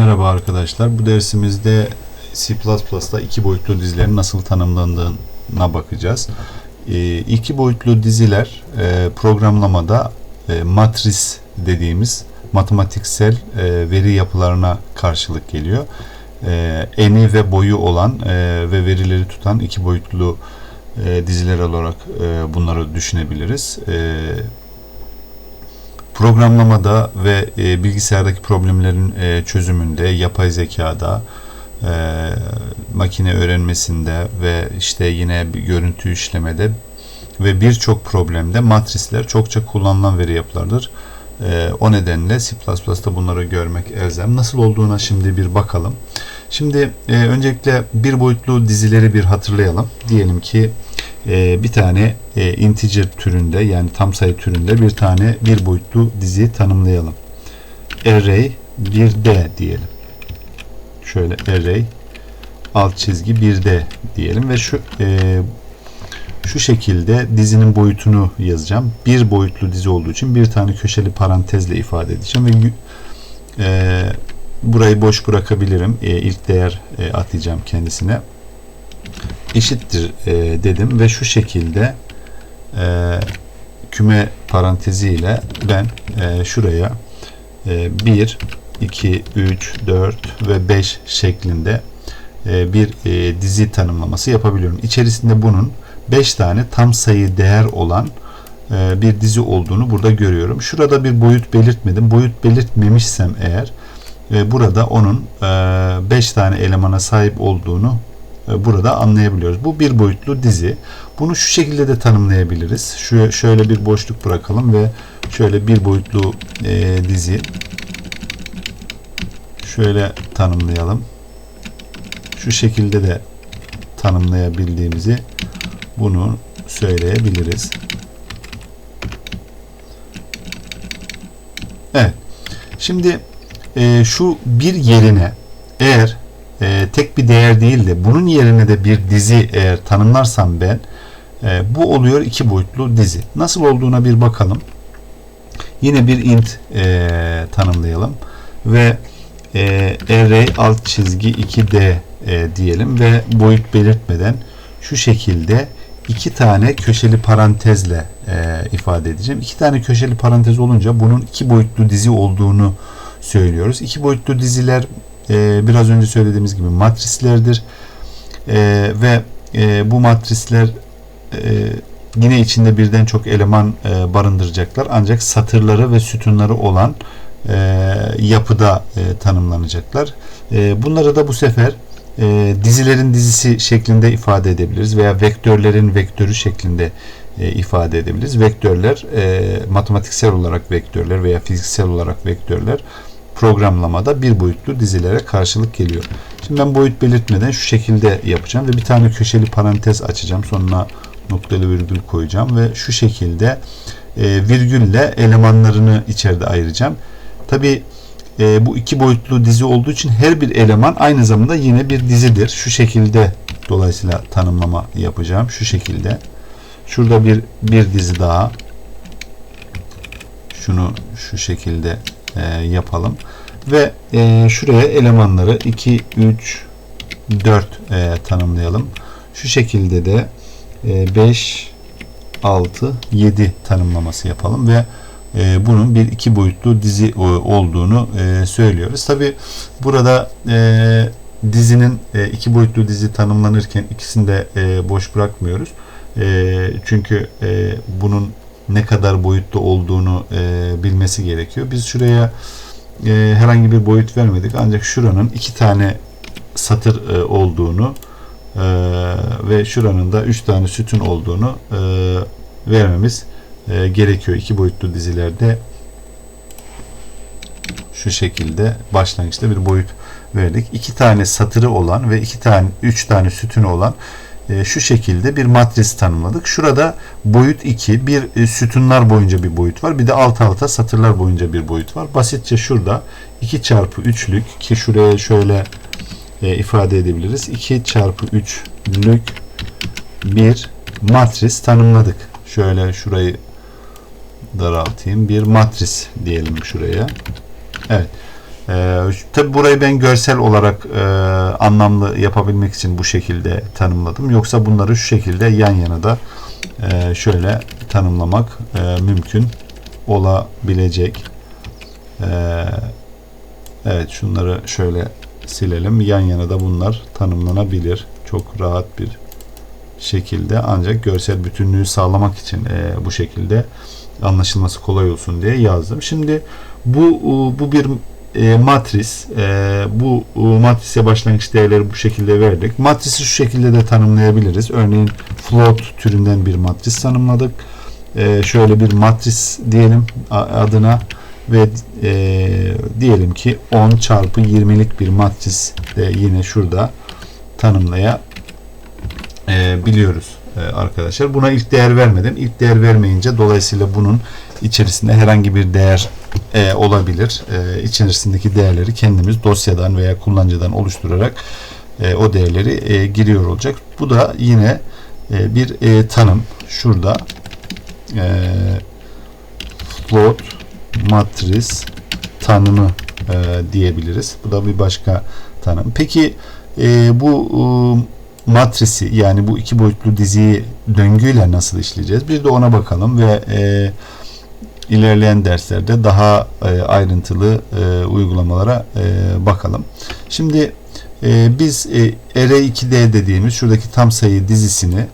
Merhaba arkadaşlar. Bu dersimizde C++'da iki boyutlu dizilerin nasıl tanımlandığına bakacağız. E, iki boyutlu diziler e, programlamada e, matris dediğimiz matematiksel e, veri yapılarına karşılık geliyor. E, eni ve boyu olan e, ve verileri tutan iki boyutlu e, diziler olarak e, bunları düşünebiliriz. E, programlamada ve e, bilgisayardaki problemlerin e, çözümünde, yapay zekada, e, makine öğrenmesinde ve işte yine görüntü işlemede ve birçok problemde matrisler çokça kullanılan veri yapılardır. E, o nedenle C++'da bunları görmek elzem. Nasıl olduğuna şimdi bir bakalım. Şimdi e, öncelikle bir boyutlu dizileri bir hatırlayalım. Diyelim ki e, bir tane e, integer türünde yani tam sayı türünde bir tane bir boyutlu dizi tanımlayalım. Array 1D diyelim. Şöyle array alt çizgi 1D diyelim ve şu e, şu şekilde dizinin boyutunu yazacağım. Bir boyutlu dizi olduğu için bir tane köşeli parantezle ifade edeceğim ve e, burayı boş bırakabilirim. E, ilk değer e, atacağım kendisine eşittir e, dedim ve şu şekilde e, küme paranteziyle ben e, şuraya e, 1, 2, 3, 4 ve 5 şeklinde e, bir e, dizi tanımlaması yapabiliyorum. İçerisinde bunun 5 tane tam sayı değer olan e, bir dizi olduğunu burada görüyorum. Şurada bir boyut belirtmedim. Boyut belirtmemişsem eğer e, burada onun 5 e, tane elemana sahip olduğunu burada anlayabiliyoruz. Bu bir boyutlu dizi. Bunu şu şekilde de tanımlayabiliriz. Şu şöyle bir boşluk bırakalım ve şöyle bir boyutlu e, dizi şöyle tanımlayalım. Şu şekilde de tanımlayabildiğimizi bunu söyleyebiliriz. Evet. Şimdi e, şu bir yerine eğer e, tek bir değer değil de bunun yerine de bir dizi eğer tanımlarsam ben e, bu oluyor iki boyutlu dizi. Nasıl olduğuna bir bakalım. Yine bir int e, tanımlayalım ve e, array alt çizgi 2d e, diyelim ve boyut belirtmeden şu şekilde iki tane köşeli parantezle e, ifade edeceğim. İki tane köşeli parantez olunca bunun iki boyutlu dizi olduğunu söylüyoruz. İki boyutlu diziler e, biraz önce söylediğimiz gibi matrislerdir. E, ve e, bu matrisler e, yine içinde birden çok eleman e, barındıracaklar. Ancak satırları ve sütunları olan yapıda tanımlanacaklar. Bunları da bu sefer dizilerin dizisi şeklinde ifade edebiliriz veya vektörlerin vektörü şeklinde ifade edebiliriz. Vektörler matematiksel olarak vektörler veya fiziksel olarak vektörler programlamada bir boyutlu dizilere karşılık geliyor. Şimdi ben boyut belirtmeden şu şekilde yapacağım ve bir tane köşeli parantez açacağım. Sonuna noktalı virgül koyacağım ve şu şekilde e, virgülle elemanlarını içeride ayıracağım. Tabi e, bu iki boyutlu dizi olduğu için her bir eleman aynı zamanda yine bir dizidir. Şu şekilde dolayısıyla tanımlama yapacağım. Şu şekilde. Şurada bir bir dizi daha. Şunu şu şekilde e, yapalım. Ve e, şuraya elemanları 2, 3, 4 e, tanımlayalım. Şu şekilde de e, 5, 6, 7 tanımlaması yapalım ve e, bunun bir iki boyutlu dizi olduğunu e, söylüyoruz. Tabi burada e, dizinin e, iki boyutlu dizi tanımlanırken ikisini de e, boş bırakmıyoruz. E, çünkü e, bunun ne kadar boyutlu olduğunu e, bilmesi gerekiyor. Biz şuraya e, herhangi bir boyut vermedik ancak şuranın iki tane satır e, olduğunu e, ve şuranın da üç tane sütun olduğunu e, vermemiz e, gerekiyor. iki boyutlu dizilerde şu şekilde başlangıçta bir boyut verdik. İki tane satırı olan ve iki tane üç tane sütun olan şu şekilde bir matris tanımladık. Şurada boyut 2, bir e, sütunlar boyunca bir boyut var. Bir de alt alta satırlar boyunca bir boyut var. Basitçe şurada 2 çarpı 3'lük ki şuraya şöyle e, ifade edebiliriz. 2 çarpı 3'lük bir matris tanımladık. Şöyle şurayı daraltayım. Bir matris diyelim şuraya. Evet. Ee, tabi burayı ben görsel olarak e, anlamlı yapabilmek için bu şekilde tanımladım. Yoksa bunları şu şekilde yan yana da e, şöyle tanımlamak e, mümkün olabilecek. E, evet şunları şöyle silelim. Yan yana da bunlar tanımlanabilir. Çok rahat bir şekilde ancak görsel bütünlüğü sağlamak için e, bu şekilde anlaşılması kolay olsun diye yazdım. Şimdi bu bu bir e, matris. E, bu e, matrise başlangıç değerleri bu şekilde verdik. Matrisi şu şekilde de tanımlayabiliriz. Örneğin float türünden bir matris tanımladık. E, şöyle bir matris diyelim adına ve e, diyelim ki 10 çarpı 20'lik bir matris de yine şurada tanımlaya e, biliyoruz arkadaşlar. Buna ilk değer vermedim. İlk değer vermeyince dolayısıyla bunun içerisinde herhangi bir değer e, olabilir. E, içerisindeki değerleri kendimiz dosyadan veya kullanıcıdan oluşturarak e, o değerleri e, giriyor olacak. Bu da yine e, bir e, tanım. Şurada e, float matris tanımı e, diyebiliriz. Bu da bir başka tanım. Peki e, bu e, matrisi yani bu iki boyutlu diziyi döngüyle nasıl işleyeceğiz? Bir de ona bakalım ve e, ilerleyen derslerde daha e, ayrıntılı e, uygulamalara e, bakalım. Şimdi e, biz e, R2D dediğimiz şuradaki tam sayı dizisini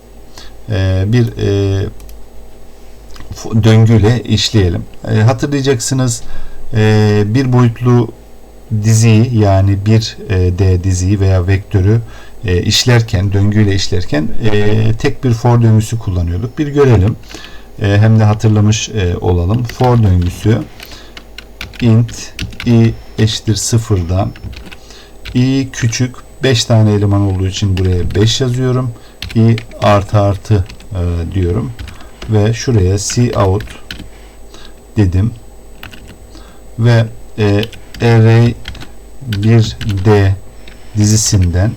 e, bir e, döngüyle işleyelim. E, hatırlayacaksınız e, bir boyutlu diziyi yani bir e, D diziyi veya vektörü e, işlerken, döngüyle işlerken e, tek bir for döngüsü kullanıyorduk. Bir görelim. E, hem de hatırlamış e, olalım. For döngüsü int i eşittir sıfırdan i küçük 5 tane eleman olduğu için buraya 5 yazıyorum. i artı artı e, diyorum. Ve şuraya c out dedim. Ve e, array 1d dizisinden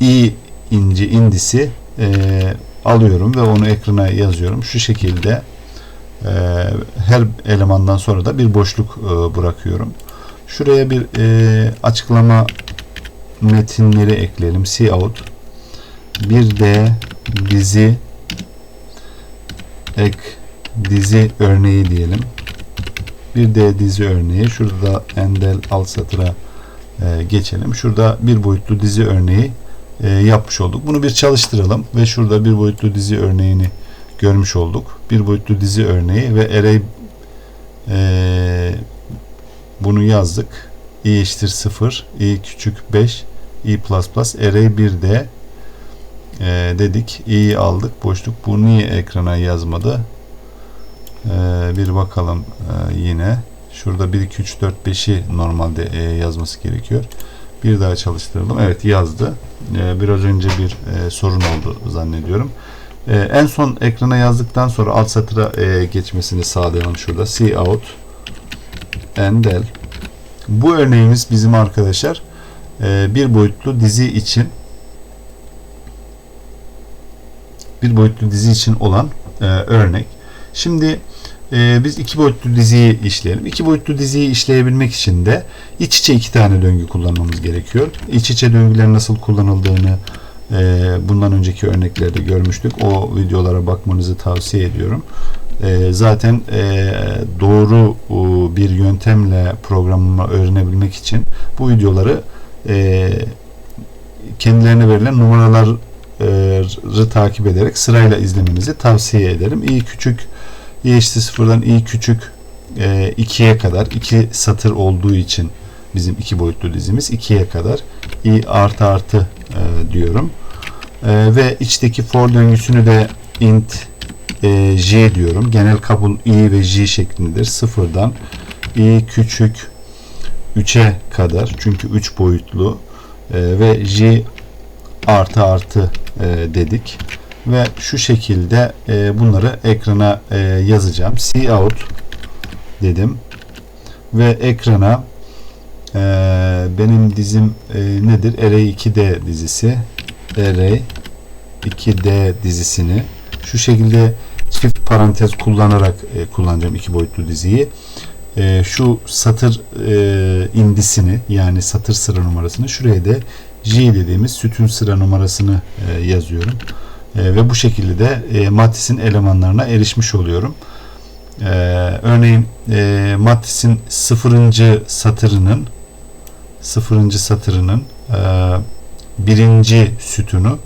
i inci indisi e, alıyorum ve onu ekrana yazıyorum. Şu şekilde e, her elemandan sonra da bir boşluk e, bırakıyorum. Şuraya bir e, açıklama metinleri ekleyelim. Cout bir de dizi ek dizi örneği diyelim. Bir de dizi örneği. Şurada endel alt satıra e, geçelim. Şurada bir boyutlu dizi örneği e, yapmış olduk. Bunu bir çalıştıralım ve şurada bir boyutlu dizi örneğini görmüş olduk. Bir boyutlu dizi örneği ve array e, bunu yazdık. i eşittir 0, i küçük 5, i plus plus array 1'de e, dedik. i'yi aldık. Boşluk bu niye ekrana yazmadı? E, bir bakalım e, yine. Şurada 1, 2, 3, 4, 5'i normalde yazması gerekiyor. Bir daha çalıştıralım. Evet yazdı. Ee, biraz önce bir e, sorun oldu zannediyorum. Ee, en son ekrana yazdıktan sonra alt satıra geçmesini sağlayalım şurada. See out endel. Bu örneğimiz bizim arkadaşlar e, bir boyutlu dizi için bir boyutlu dizi için olan örnek. Şimdi e, biz iki boyutlu diziyi işleyelim. İki boyutlu diziyi işleyebilmek için de iç içe iki tane döngü kullanmamız gerekiyor. İç içe döngülerin nasıl kullanıldığını e, bundan önceki örneklerde görmüştük. O videolara bakmanızı tavsiye ediyorum. E, zaten e, doğru e, bir yöntemle programı öğrenebilmek için bu videoları e, kendilerine verilen numaraları takip ederek sırayla izlemenizi tavsiye ederim. İyi küçük i eşittir sıfırdan i küçük e, 2'ye kadar iki satır olduğu için bizim iki boyutlu dizimiz 2'ye kadar i artı artı e, diyorum. E, ve içteki for döngüsünü de int e, j diyorum. Genel kabul i ve j şeklindedir. Sıfırdan i küçük 3'e kadar çünkü 3 boyutlu e, ve j artı artı e, dedik ve şu şekilde e, bunları ekrana e, yazacağım. See out dedim ve ekrana e, benim dizim e, nedir? Array 2D dizisi Array 2D dizisini şu şekilde çift parantez kullanarak e, kullanacağım iki boyutlu diziyi. e, şu satır e, indisini yani satır sıra numarasını şuraya da J dediğimiz sütun sıra numarasını e, yazıyorum. E, ve bu şekilde de e, matrisin elemanlarına erişmiş oluyorum. E, örneğin e, matrisin sıfırıncı satırının sıfırıncı satırının e, birinci sütunu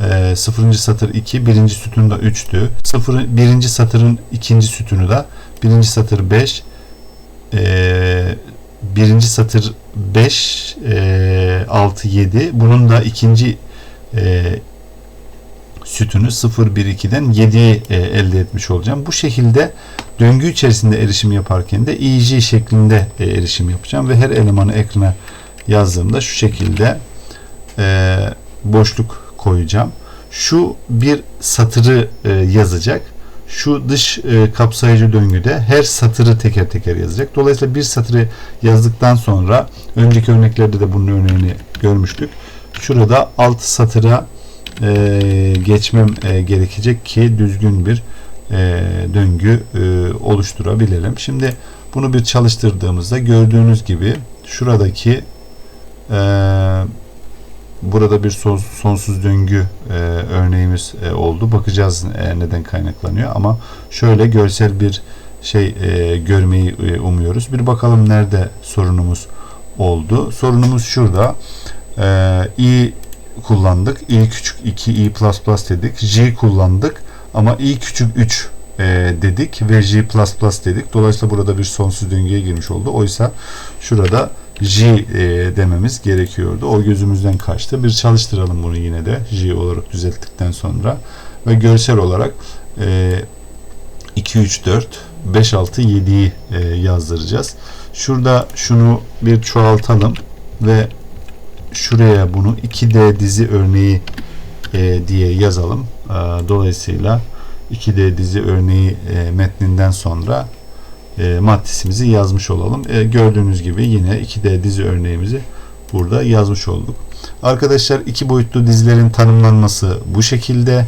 e, sıfırıncı satır 2 birinci sütun da 3'tü. Sıfır, birinci satırın ikinci sütunu da birinci satır 5 e, birinci satır 5 e, 6 7 bunun da ikinci e, sütünü 0 1 2'den 7'yi e, elde etmiş olacağım. Bu şekilde döngü içerisinde erişim yaparken de EG şeklinde e, erişim yapacağım ve her elemanı ekrana yazdığımda şu şekilde e, boşluk koyacağım. Şu bir satırı e, yazacak. Şu dış e, kapsayıcı döngüde her satırı teker teker yazacak. Dolayısıyla bir satırı yazdıktan sonra önceki örneklerde de bunun örneğini görmüştük. Şurada alt satıra e, geçmem e, gerekecek ki düzgün bir e, döngü e, oluşturabilelim. Şimdi bunu bir çalıştırdığımızda gördüğünüz gibi şuradaki e, burada bir son, sonsuz döngü e, örneğimiz e, oldu. Bakacağız e, neden kaynaklanıyor ama şöyle görsel bir şey e, görmeyi e, umuyoruz. Bir bakalım nerede sorunumuz oldu. Sorunumuz şurada. E, i kullandık. i küçük 2, i dedik. j kullandık ama i küçük 3 e, dedik ve j dedik. Dolayısıyla burada bir sonsuz döngüye girmiş oldu. Oysa şurada J e, dememiz gerekiyordu. O gözümüzden kaçtı. Bir çalıştıralım bunu yine de J olarak düzelttikten sonra ve görsel olarak e, 2 3 4 5 6 7'yi e, yazdıracağız. Şurada şunu bir çoğaltalım ve şuraya bunu 2D dizi örneği e, diye yazalım. E, dolayısıyla 2D dizi örneği e, metninden sonra e, matrisimizi yazmış olalım. E, gördüğünüz gibi yine 2D dizi örneğimizi burada yazmış olduk. Arkadaşlar iki boyutlu dizilerin tanımlanması bu şekilde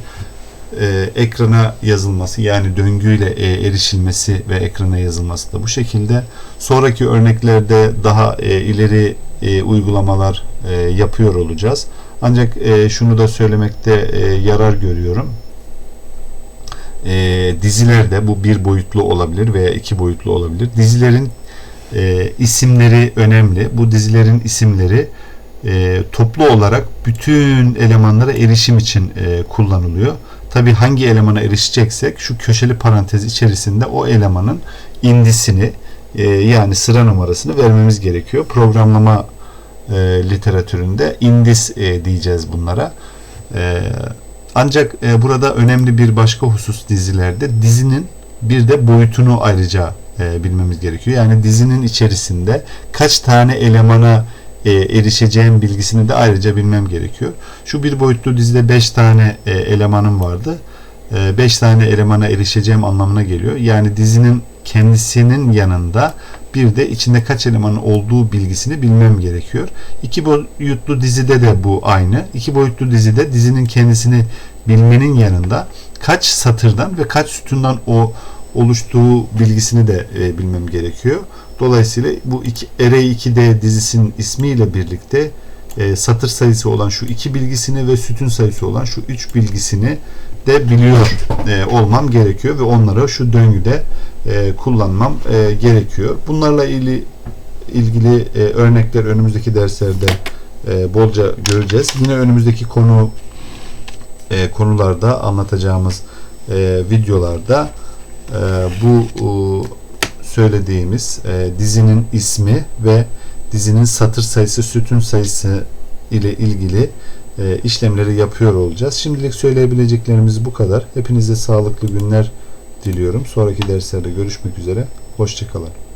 e, ekrana yazılması yani döngüyle e, erişilmesi ve ekrana yazılması da bu şekilde. Sonraki örneklerde daha e, ileri e, uygulamalar e, yapıyor olacağız. Ancak e, şunu da söylemekte e, yarar görüyorum e, dizilerde bu bir boyutlu olabilir veya iki boyutlu olabilir. Dizilerin e, isimleri önemli. Bu dizilerin isimleri e, toplu olarak bütün elemanlara erişim için e, kullanılıyor. Tabi hangi elemana erişeceksek şu köşeli parantez içerisinde o elemanın indisini e, yani sıra numarasını vermemiz gerekiyor. Programlama e, literatüründe indis e, diyeceğiz bunlara. E, ancak e, burada önemli bir başka husus dizilerde dizinin bir de boyutunu ayrıca e, bilmemiz gerekiyor. Yani dizinin içerisinde kaç tane elemana e, erişeceğim bilgisini de ayrıca bilmem gerekiyor. Şu bir boyutlu dizide 5 tane e, elemanım vardı. 5 e, tane elemana erişeceğim anlamına geliyor. Yani dizinin kendisinin yanında bir de içinde kaç elemanın olduğu bilgisini bilmem gerekiyor. İki boyutlu dizide de bu aynı. İki boyutlu dizide dizinin kendisini bilmenin yanında kaç satırdan ve kaç sütundan o oluştuğu bilgisini de e, bilmem gerekiyor. Dolayısıyla bu iki, Array 2D dizisinin ismiyle birlikte e, satır sayısı olan şu iki bilgisini ve sütun sayısı olan şu üç bilgisini de biliyor e, olmam gerekiyor ve onları şu döngüde e, kullanmam e, gerekiyor. Bunlarla ilgili ilgili e, örnekler önümüzdeki derslerde e, bolca göreceğiz. Yine önümüzdeki konu e, konularda anlatacağımız e, videolarda e, bu e, söylediğimiz e, dizinin ismi ve dizinin satır sayısı, sütun sayısı ile ilgili e, işlemleri yapıyor olacağız. Şimdilik söyleyebileceklerimiz bu kadar. Hepinize sağlıklı günler diliyorum. Sonraki derslerde görüşmek üzere. Hoşçakalın.